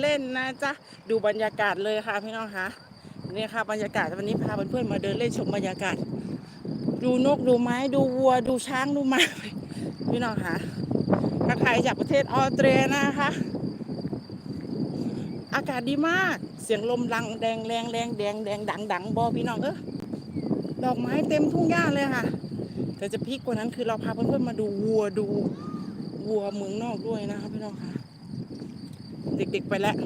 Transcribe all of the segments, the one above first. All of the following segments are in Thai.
เล่นนะจ๊ะดูบรรยากาศเลยค่ะพี่น้องคะนี่ค่ะบรรยากาศวันนี้พาเพื่อนๆมาเดินเล่นชมบรรยากาศ ดูนกดูไม้ดูวัว ดูช้างดูม้าพี่น้องคะทักทยจากประเทศออสเตรียนะคะ อากาศดีมากเสียงลมดังแดงแรงแรงแดงแดงดังดังบอพี่น้องเออดอกไม้เต็มทุ่งหญ้าเลยค่ะแต่จะพีกกว่านั้นคือเราพาเพื่อนๆมาดูวัวดูวัวเมืองนอกด้วยนะคะพี่น้องค่ะ เด็กๆไปแล้ว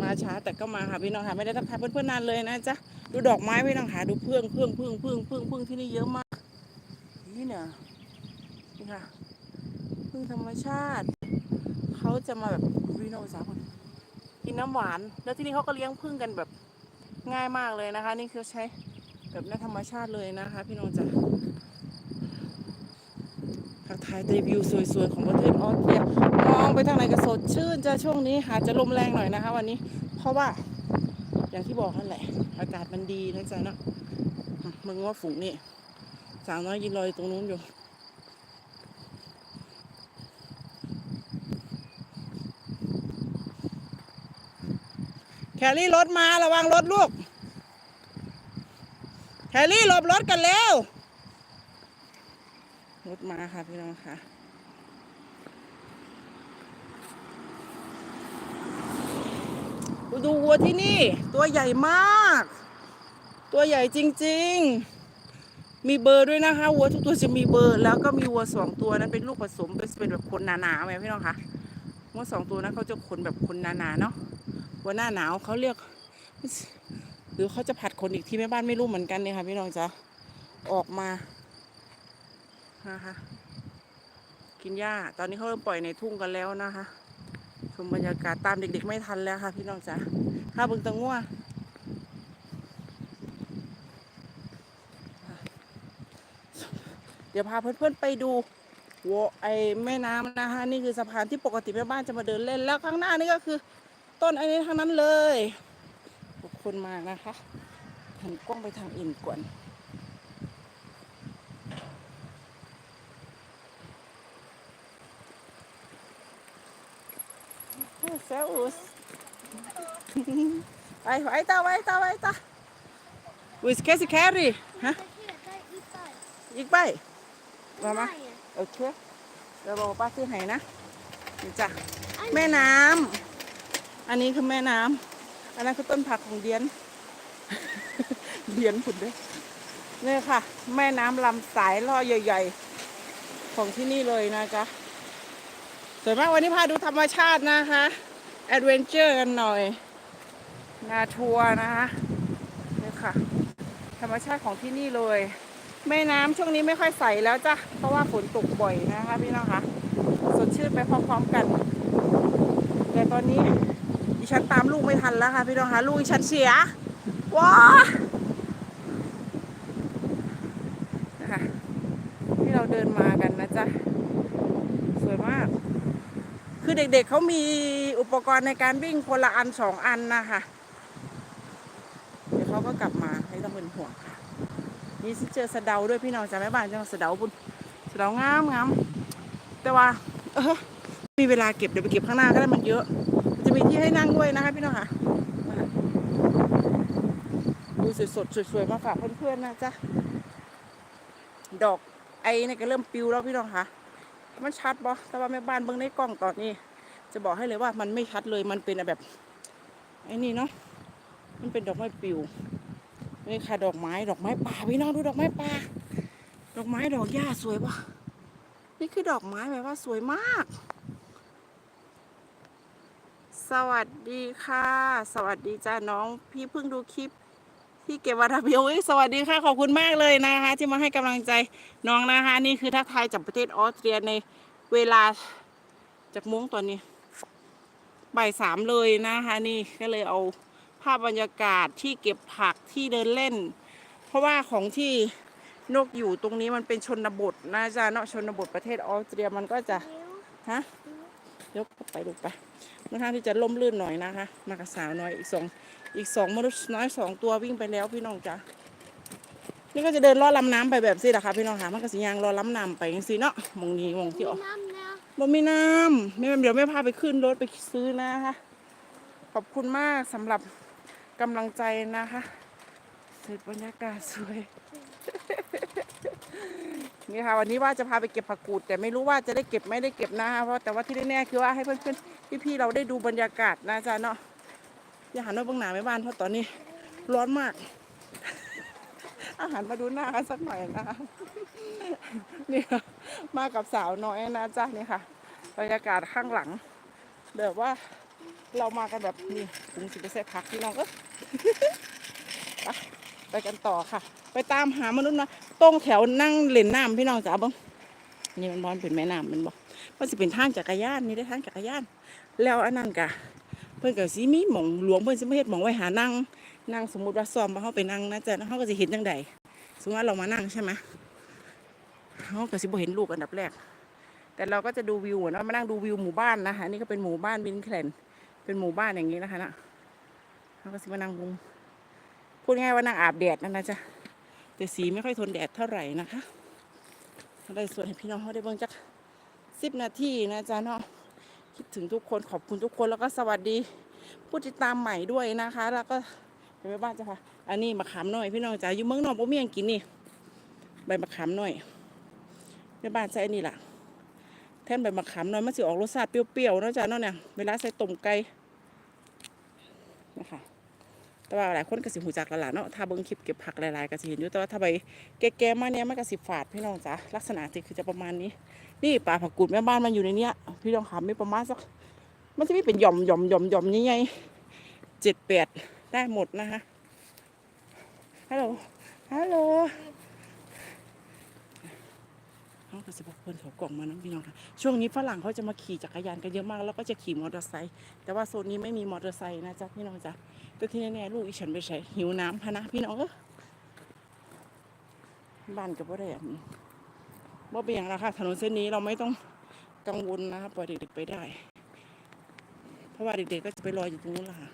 มาช้าแต่ก็มาค่ะพี่น้องค่ะไม่ได้ทักทายเพื่อนๆนานเลยนะจ๊ะดูดอกไม้พี่น้องค่ะดูเพื่องเพื่องเพื่องเพื่องเพื่องเพื่องที่นี่เยอะมาก นี่เนี่ยนี่ค่ะพึ่องธรรมชาติเขาจะมาแบบวิโนสาคนกินน้ำหวาน แล้วที่นี่เขาก็เลี้ยงพึ่งกันแบบง่ายมากเลยนะคะ นี่คือใช้แบบในธรรมชาติเลยนะคะ พี่น้องจ๋า ทักทายรีวิวสวยๆของประเทศออสเตรียมองไปทางไหนก็สดชื่นจะช่วงนี้หาจะลมแรงหน่อยนะคะ วันนี้ เพราะว่าอย่างที่บอกนั่นแหละ อากาศมันดีนะจ๊ะเนาะมึงว่าฝูงนี่สาวน้อยยืนรอยตรงนู้นอยู่แคลรี่รถมาระวังรถลูก แคลรี่หลบรถกันแล้ว รถมาค่ะพี่น้องค่ะดูวัวที่นี่ ตัวใหญ่มาก ตัวใหญ่จริง ๆ มีเบอร์ด้วยนะคะวัวทุกตัวจะมีเบอร์ แล้วก็มีวัวสองตัวนั้นเป็นลูกผสมเป็นเป็นแบบขนหนาๆไหมพี่น้องคะวัวสองตัวนั้นเขาจะขนแบบขนหนาๆเนาะวัวหน้าหนาวเขาเรียก หรือเขาจะผัดขนอีกที่แม่บ้านไม่รู้เหมือนกันเนี่ยค่ะพี่น้องจ๊ะออกมา นะคะกินหญ้า ตอนนี้เขาเริ่มปล่อยในทุ่งกันแล้วนะคะชมบรรยากาศตามเด็กๆไม่ทันแล้วค่ะ พี่น้องจ๋าข้าบึงตังงัวเดี๋ยวพาเพื่อนๆไปดูวัวไอแม่น้ำนะคะนี่คือสะพานที่ปกติแม่บ้านจะมาเดินเล่นแล้วข้างหน้านี่ก็คือ ต้นไอ้นี้ทั้งนั้นเลยขอบคุณมากนะคะหันกล้องไปทางอื่นก่อน Servus. Vai, weiter, weiter, weiter. Wo ist Käse Curry? Hä? Ich bei. มามาโอเคเดี๋ยวบอกป้าซื้อให้นะนี่จ้ะแม่น้ำอันนี้คือแม่น้ำอันนั้นคือต้นผักของเดียนเดียนผุดด้วยเนี่ยค่ะ แม่น้ำลำสายล่อใหญ่ๆ ของที่นี่เลยนะจ๊ะสวยมากวันนี้พาดูธรรมชาตินะคะ แอดเวนเจอร์กันหน่อย นาทัวร์นะคะนี่ค่ะ ธรรมชาติของที่นี่เลย แม่น้ำช่วงนี้ไม่ค่อยใสแล้วจ้ะ เพราะว่าฝนตกบ่อยนะคะพี่น้องคะสดชื่นไปพร้อมๆกัน แต่ตอนนี้ดิฉันตามลูกไม่ทันแล้วค่ะพี่น้องคะลูกดิฉันเสียว้านะคะที่เราเดินมากันนะจ๊ะ สวยมาก คือ เด็กๆเขามีอุปกรณ์ในการวิ่งคนละอันสองอันนะคะเดี๋ยวเขาก็กลับมาไม่ต้องเป็นห่วงค่ะนี่เจอสะเดาด้วยพี่น้องจำแม่บ้านจังสะเดาบุญสะเดางามงามแต่ว่า เออมีเวลาเก็บเดี๋ยวไปเก็บข้างหน้าก็ได้มันเยอะ จะมีที่ให้นั่งด้วยนะคะพี่น้องค่ะดูสดๆสวยๆมาฝากเพื่อนๆนะจ๊ะดอกไอ้เนี่ยก็เริ่มปิวแล้วพี่น้องค่ะ มันชัดบ่แต่ว่าแม่บ้านเบิ่งในกล้องตอนนี้ จะบอกให้เลยว่ามันไม่ชัดเลยมันเป็นแบบไอ้นี่เนาะมันเป็นดอกไม้ปิวนี่ค่ะดอกไม้ดอกไม้ป่าพี่น้องดูดอกไม้ป่าดอกไม้ดอกหญ้าสวยปะนี่คือดอกไม้แบบว่าสวยมาก สวัสดีค่ะ สวัสดีจ้าน้อง พี่เพิ่งดูคลิปที่เก็บวัตถุโอ้ยสวัสดีค่ะขอบคุณมากเลยนะคะ ที่มาให้กำลังใจน้องนะคะ นี่คือทักทายจากประเทศออสเตรียในเวลาจากม้งตอนนี้ บ่ายสามเลยนะคะนี่ก็เลยเอาภาพบรรยากาศที่เก็บผักที่เดินเล่น เพราะว่าของที่นกอยู่ตรงนี้มันเป็นชนบทนะจ๊ะเนาะชนบทประเทศออสเตรียมันก็จะฮะยกไปดูไปค่อนข้างที่จะล่มลื่นหน่อยนะคะมากระสาวน้อยอีกสองอีกสองมนุษย์น้อยสองตัววิ่งไปแล้วพี่น้องจ้ะนี่ก็จะเดินลอดลำน้ำไปแบบสิแหละค่ะพี่น้องค่ะมันก็สิยางลอดลำน้ำไปจังซี่เนาะมองนี้มองที่ออกน้ำนะ บ่มีน้ำแม่เดี๋ยวแม่พาไปขึ้นรถไปซื้อนะคะขอบคุณมากสำหรับกำลังใจนะคะเสร็จบรรยากาศสวย นี่ค่ะ วันนี้ว่าจะพาไปเก็บผักกูด แต่ไม่รู้ว่าจะได้เก็บไม่ได้เก็บนะคะเพราะแต่ว่าที่แน่ๆคือว่าให้เพื่อนๆพี่ๆเราได้ดูบรรยากาศนะจ๊ะเนาะอย่าหันมาบื้องหน้าไม่บ้านเพราะตอนนี้ร้อนมาก อาหารมาดูหน้ากันสักหน่อยนะคะนี่ค่ะมากับสาวน้อยนะจ๊ะนี่ค่ะบรรยากาศข้างหลัง แบบว่าเรามากันแบบนี่ถุงสิบเปอร์เซ็นต์พักพี่น้องก็ไปกันต่อค่ะ ไปตามหามนุษย์นะตรงแถวนั่งเล่นน้ำพี่น้องจ๋าบ้งนี่มันบอลเป็นแม่น้ำมันบอกมันสิเป็นทางจักรยานนี่ได้ทางจักรยาน แล้วอันนั้นกะเพิ่อนก็สิมีหมองหลวงเพิ่อนสิมเฮ็ดหม่องไว้หานั่ง นั่งสมมุติว่าซ้อมว่าเฮาไปนั่งนะจ๊ะเฮาก็สิเห็นจังใดสมมติว่าเรามานั่งใช่ไหมเฮาก็สิบ่เห็นลูกอันดับแรก แต่เราก็จะดูวิวเหมือนว่ามานั่งดูวิวหมู่บ้านนะคะนี่ก็เป็นหมู่บ้านวินแคลนเป็นหมู่บ้านอย่างนี้นะคะนะเราก็สิมานั่งมุงพูดง่ายว่านั่งอาบแดดนั่นนะจ๊ะแต่สีไม่ค่อยทนแดดเท่าไหร่นะคะได้ส่วนให้พี่น้องเขาได้เบิ่งจักสิบนาทีนะจ๊ะเนาะคิดถึงทุกคนขอบคุณทุกคนแล้วก็สวัสดีผู้ติดตามใหม่ด้วยนะคะ แล้วก็ เดี๋ยวไปบ้านจ้ะค่ะ อันนี้มะขามหน่อยพี่น้องจ๋าอยู่เมืองนอกบ่มีหยังกินนี่ ใบมะขามหน่อยในบ้านใช้อันนี่ล่ะ แท่นใบมะขามหน่อยมันสิออกรสชาติเปรี้ยวๆเนาะจ้ะเนาะเนี่ย เวลาใส่ต้มไก่นะคะแต่ว่าหลายคนก็สิหูจักแล้วล่ะเนาะ ถ้าเบิ่งคลิปเก็บผักหลายๆก็สิเห็นอยู่ แต่ว่าถ้าใบแก่ๆมาเนี่ยมันก็สิฝาดพี่น้องจ้ะลักษณะสิคือจะประมาณนี้ นี่ปลาผักกูดแม่บ้านมันอยู่ในเนี้ย พี่น้องขาไม่ประมาณสัก มันจะมีเป็นหย่อมหย่อมหย่อมหย่อมใหญ่ๆเจ็ดแปด ได้หมดนะคะฮัลโหลฮัลโหลเขาก็จะบอกเพื่อนเขากล่องมานะพี่น้องค่ะช่วงนี้ฝรั่งเขาจะมาขี่จักรยานกันเยอะมาก แล้วก็จะขี่มอเตอร์ไซค์แต่ว่าโซนนี้ไม่มีมอเตอร์ไซค์นะจ๊ะพี่น้องจ๊ะแต่ที่แน่ๆลูกอีฉันไปใช้หิวน้ำพะนะพี่น้องเออบ้านก็บ่ได้อะบ่เป็นอย่างไรค่ะถนนเส้นนี้เราไม่ต้องกังวลนะคะปล่อยเด็กๆไปได้ เพราะว่าเด็กๆก็จะไปรออยู่ตรงนู้นแหละค่ะ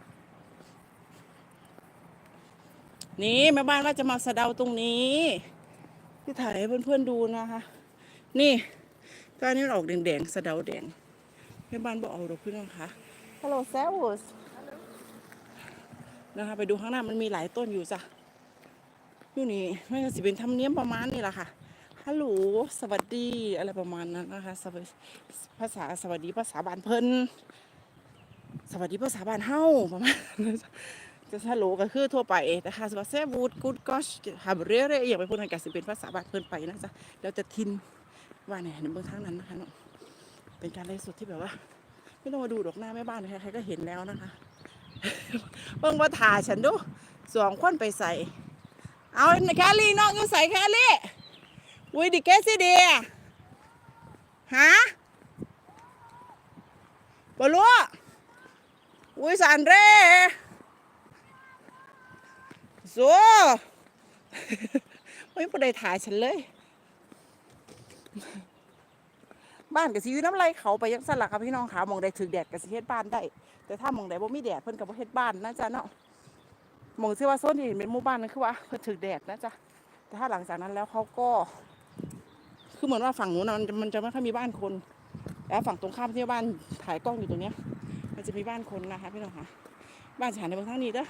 นี่แม่บ้านว่าจะมาสะเดาตรงนี้ที่ถ่ายให้เพื่อนๆดูนะคะ นี่ก้านนี้มันออกแดงๆสะเดาแดงแม่บ้านบอกเอาดอกพี่น้องคะฮัลโหลเซลส์นะคะไปดูข้างหน้ามันมีหลายต้นอยู่จ้ะอยู่นี่ไม่ก็สิเป็นธรรมเนียมประมาณนี้แหละค่ะฮัลโหลสวัสดีอะไรประมาณนั้นนะคะสวัสภาษาสวัสดีภาษาบ้านเพิ่นสวัสดีภาษาบ้านเฮาประมาณนั้น จะจะฮัลโหลก็คือทั่วไปแต่ค่ะสวัสดีเซวูดกูดก็ฮาบเร่เร่อย่างไปพูดทางการสิเป็นภาษาบ้านเพิ่นไปนะจ๊ะแล้วจะทินว่าเนี่ยในเบื้องทางนั้นนะคะเนาะเป็นการไลฟ์สดที่แบบว่า ไม่ต้องมาดูดอกหน้าแม่บ้านใครๆก็เห็นแล้วนะคะเบิ่งว่าถ่าฉันดูสองคนไปใส่ เอาแคลรี่น้องอยู่ใส่แคลรี่อุ้ยดิเกสิเดียฮะบอลูอุ้ยสันเร่ โซไม่ผู้ใดถ่ายฉันเลย บ้านก็สิอยู่น้ำไรเขาไปยังสั่นล่ะครับพี่น้องค่ะหมองใดถึกแดดก็สิเฮ็ดบ้านได้ แต่ถ้ามองใดบ่มีแดดเพิ่นก็บ่เฮ็ดบ้านนะจ๊ะเนาะมองที่อว่าโซนที่เห็นเป็นหมู่บ้านนั่นคือว่าเพิ่นถึกแดดนะจ๊ะแต่ถ้าหลังจากนั้นแล้วเขาก็ คือเหมือนว่าฝั่งนู้นมันจะมันจะไม่ค่อยมีบ้านคนแล้วฝั่งตรงข้ามที่บ้านถ่ายกล้องอยู่ตรงเนี้ย มันจะมีบ้านคนนะคะพี่น้องค่ะบ้านฉันในเบื้องทางนี้เด้อ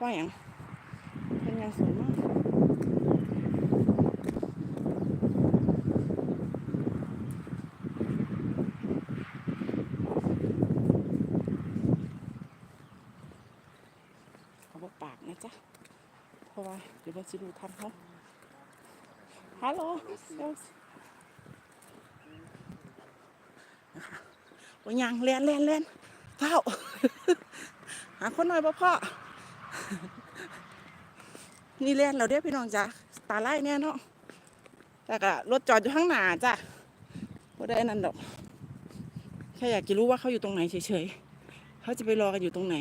ว่าอย่าง เป็นงสวยมากเขาบอกปากนะจ๊ะเพราะว่าเดี๋ยวมันจะดูทันเขาฮัลโหลโอ้ยยังเล่นเล่นเล่นเฝ้าหาคนหน่อยพ่พ่อ นี่เล่นเราเด้อพี่น้องจ้ะตาไล่เนี่ยเนาะแต่ก็รถจอดอยู่ข้างหน้าจ้ะไม่ได้นั่นดอกแค่อยากจะรู้ว่าเขาอยู่ตรงไหนเฉยๆเขาจะไปรอกันอยู่ตรงไหน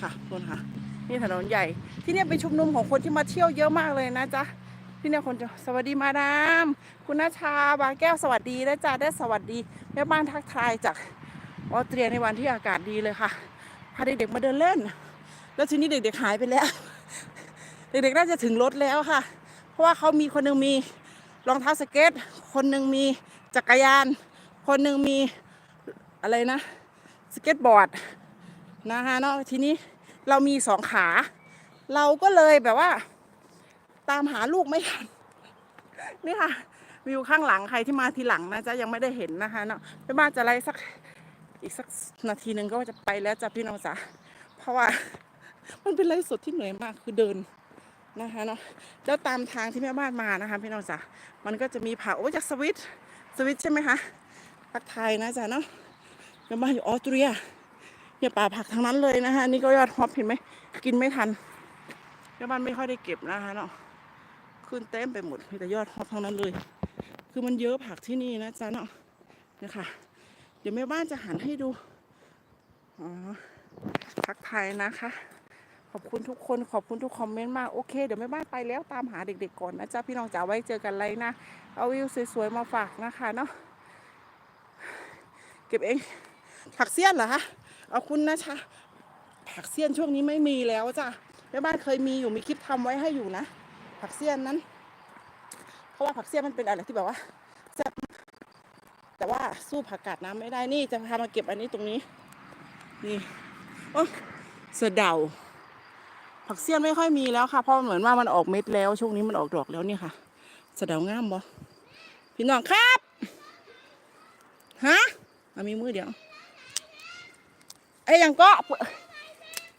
ค่ะคนค่ะ นี่ถนนใหญ่ ที่เนี่ยเป็นชุมนุมของคนที่มาเที่ยวเยอะมากเลยนะจ๊ะที่เนี่ยคนจะสวัสดีมาดาม คุณนาชาบางแก้วสวัสดีนะจ๊ะได้สวัสดีแม่บ้านทักทายจาก ออสเตรียในวันที่อากาศดีเลยค่ะ พาเด็กๆมาเดินเล่น แล้วทีนี้เด็กๆหายไปแล้ว เด็กๆน่าจะถึงรถแล้วค่ะ เพราะว่าเขามีคนหนึ่งมีรองเท้าสเก็ต คนหนึ่งมีจักรยาน คนหนึ่งมีอะไรนะ สเก็ตบอร์ดนะคะเนาะทีนี้เรามีสองขา เราก็เลยแบบว่า ตามหาลูกไม่ทันนี่ค่ะวิวข้างหลังใครที่มาทีหลังนะจ๊ะยังไม่ได้เห็นนะคะเนาะไปบ้าจะอะไล่สัก อีกสักนาทีหนึ่งก็จะไปแล้วจ้ะพี่น้องจ๋าเพราะว่ามันเป็นไล่สดที่เหนื่อยมากคือเดินนะคะเนาะแล้วตามทางที่แม่บ้านมานะคะพี่น้องจ๋ามันก็จะมีผักโอ้จากสวิตสวิตใช่ไหมคะผักไทยนะจ๊ะเนาะแม่บ้านอยู่ออสเตรียเนี่ยป่าผักทั้งนั้นเลยนะคะนี่ก็ยอดฮอปเห็นไหมกินไม่ทันแม่บ้านไม่ค่อยได้เก็บนะคะเนาะขึ้นเต็มไปหมดมีแต่ยอดฮอปทั้งนั้นเลย คือมันเยอะผักที่นี่นะจ๊ะเนาะเนี่ยค่ะ ดี๋ยวแม่บ้านจะหันให้ดู อ๋อ ทักทายนะคะ ขอบคุณทุกคน ขอบคุณทุกคอมเมนต์มาก โอเค เดี๋ยวแม่บ้านไปแล้วตามหาเด็กๆก่อนนะจ๊ะ พี่น้องจ๋าไว้เจอกันเลยนะ เอาวิวสวยๆ มาฝากนะคะเนาะ เก็บเอง ผักเสี้ยนเหรอคะ เอาคุณนะชะผักเสี้ยนช่วงนี้ไม่มีแล้วจ้ะ แม่บ้านเคยมีอยู่ มีคลิปทำไว้ให้อยู่นะ ผักเสี้ยนนั้น เพราะว่าผักเสี้ยนมันเป็นอะไรที่แบบว่าแซ่บ แต่ว่าสู้ผักกาดน้ำไม่ได้นี่จะพามาเก็บอันนี้ตรงนี้ นี่โอ้เสะเดาผักเสี้ยนไม่ค่อยมีแล้วค่ะเพราะเหมือนว่ามันออกเม็ดแล้ว ช่วงนี้มันออกดอกแล้วนี่ค่ะเสะเดางามบ่พี่น้องครับฮะเอามีมือเดียวไอ้ยังก็เปิด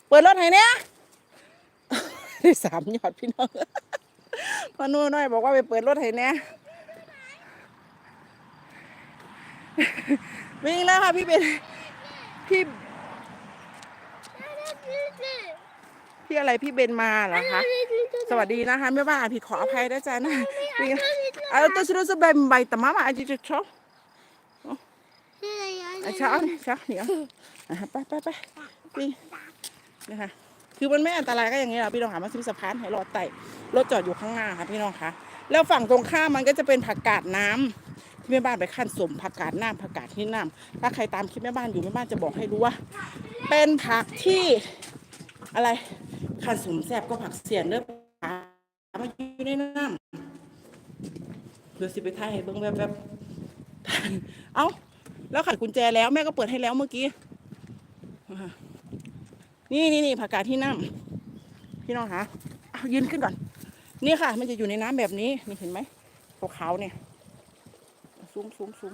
เปิดรถให้เนี่ยได้สามยอดพี่น้องพอนู่นน้อยบอกว่าไปเปิดรถให้แหน่ย วิ่งแล้วค่ะพี่เป็นพี่พี่อะไรพี่เบนมาเหรอคะ สวัสดีนะคะไม่ว่าผิดขออภัยนะจ๊ะนะวิ่งเอาตัวชิโรสเบนใบตะมามาอาจจิชออาชาเนี่ยชาเดี๋ยวไปไปไปวิ่งนะคะคือมันไม่อันตรายก็อย่างนี้แหละพี่น้องค่ะมันซิมสะพานให้รอดไต่รถจอดอยู่ข้างหน้าค่ะพี่น้องคะแล้วฝั่งตรงข้ามมันก็จะเป็นผักกาดน้ำ ที่แม่บ้านไปขั้นสมผักกาดน้ำผักกาดที่น้ำถ้าใครตามคลิปแม่บ้านอยู่แม่บ้านจะบอกให้รู้ว่า เป็นผักที่อะไรขั้นสมแซ่บก็ผักเสียนเนื้อปลามาอยู่ในน้ำเดี๋ยวสิไปถ่ายเบิ่งแบบแบบเอ้าแล้วขัดกุญแจแล้วแม่ก็เปิดให้แล้วเมื่อกี้นี่นี่นี่ผักกาดที่น้ำพี่น้องคะยืนขึ้นก่อน นี่ค่ะ มันจะอยู่ในน้ำแบบนี้นี่เห็นไหมขาวๆเนี่ย ซูมซูมซูม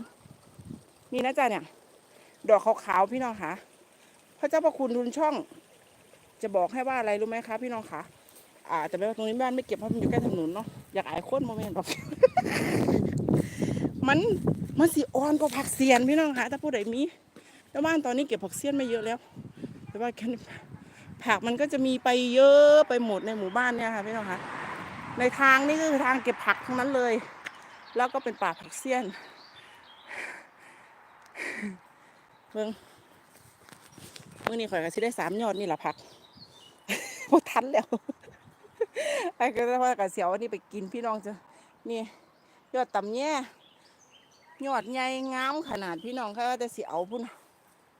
นี่นะจ๊ะเนี่ย ดอกขาวๆพี่น้องคะพระเจ้าประคุณรุนช่อง จะบอกให้ว่าอะไรรู้ไหมคะพี่น้องคะอ่าแต่ไม่ว่าตรงนี้บ้านไม่เก็บเพราะมันอยู่ใกล้ถนนเนาะอยากอายคนโมเมนต์หรอก มันมันสีอ่อนกว่าผักเสียนพี่น้องคะถ้าผู้ใดมีแต่บ้านตอนนี้เก็บผักเสียนไม่เยอะแล้ว แต่ว่าแค่ผักมันก็จะมีไปเยอะไปหมดในหมู่บ้านเนี่ยค่ะพี่น้องคะในทางนี่คือทางเก็บผักทั้งนั้นเลย แล้วก็เป็นป่าผักเสี้ยน เบิ่งมื่อนี้ข่อยก็สิได้สามยอดนี่แหละผักพอทันแล้วไอ้ก็จะว่ากับเสียวอันนี่ไปกินพี่น้องจ้ะนี่ ยอดต่ำแย่ยอดใหญ่งามขนาดพี่น้องเขาแต่สิเอาพุ่น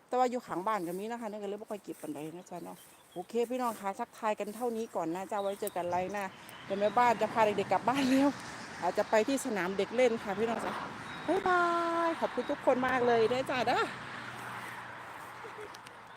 แต่ว่าอยู่ขังบ้านก็มีนะคะนี่ก็เลยไม่ค่อยเก็บปันใดนะจ๊ะเนาะโอเค พี่น้องคะทักทายกันเท่านี้ก่อนนะจ๊ะไว้เจอกันไรนะเดี๋ยวแม่บ้านจะพาเด็กๆกลับบ้านแล้วอาจจะไปที่สนามเด็กเล่นค่ะพี่น้องจ๊ะบ๊ายบายขอบคุณทุกคนมากเลยนะจ๊ะเด้อ